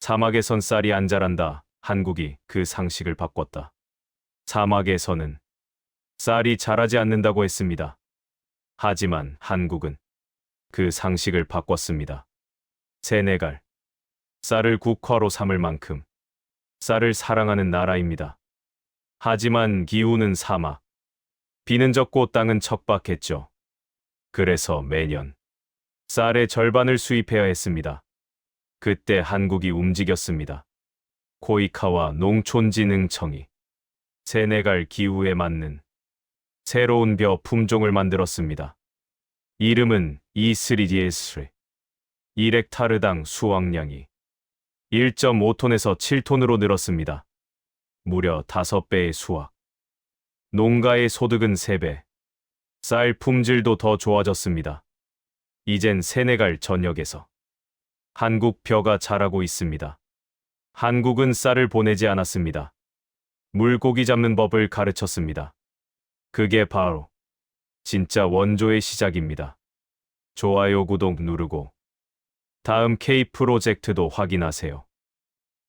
사막에선 쌀이 안 자란다. 한국이 그 상식을 바꿨다. 사막에서는 쌀이 자라지 않는다고 했습니다. 하지만 한국은 그 상식을 바꿨습니다. 세네갈. 쌀을 국화로 삼을 만큼 쌀을 사랑하는 나라입니다. 하지만 기후는 사막. 비는 적고 땅은 척박했죠. 그래서 매년 쌀의 절반을 수입해야 했습니다. 그때 한국이 움직였습니다. 코이카와 농촌진흥청이 세네갈 기후에 맞는 새로운 벼 품종을 만들었습니다. 이름은 이스리디에스. 1헥타르당 수확량이 1.5톤에서 7톤으로 늘었습니다. 무려 5배의 수확. 농가의 소득은 3배. 쌀 품질도 더 좋아졌습니다. 이젠 세네갈 전역에서 한국 벼가 자라고 있습니다. 한국은 쌀을 보내지 않았습니다. 물고기 잡는 법을 가르쳤습니다. 그게 바로 진짜 원조의 시작입니다. 좋아요, 구독 누르고 다음 K 프로젝트도 확인하세요.